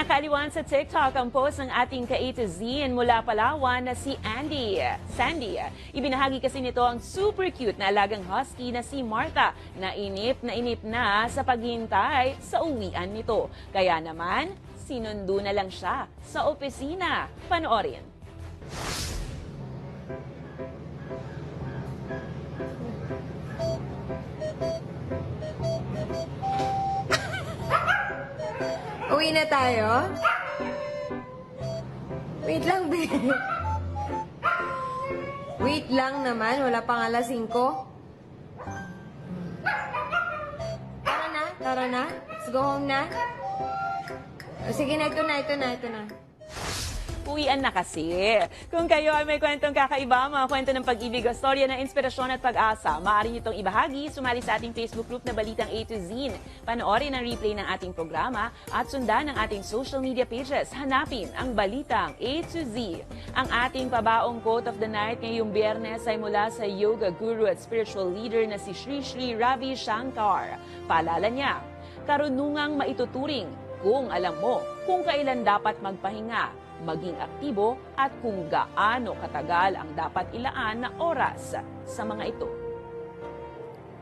Kinakaaliwan sa TikTok ang post ng ating ka-A to Z and mula Palawan na si Andy. Sandy, ibinahagi kasi nito ang super cute na alagang husky na si Martha na inip na inip na sa paghintay sa uwian nito. Kaya naman, sinundo na lang siya sa opisina. Panoorin. Uwi na tayo? Wait lang, babe. Wait lang naman, wala pang alas 5. Tara na, tara na. Let's go home na. Sige na, ito na, ito na, ito na. Uwian na kasi. Kung kayo ay may kwentong kakaiba, mga kwento ng pag-ibig o storya ng inspirasyon at pag-asa, maaari nyo itong ibahagi, sumali sa ating Facebook group na Balitang A to Z. Panoorin ang replay ng ating programa at sundan ang ating social media pages. Hanapin ang Balitang A to Z. Ang ating pabaong quote of the night ngayong biyernes ay mula sa yoga guru at spiritual leader na si Sri Sri Ravi Shankar. Paalala niya, karunungang maituturing kung alam mo kung kailan dapat magpahinga, maging aktibo at kung gaano katagal ang dapat ilaan na oras sa mga ito.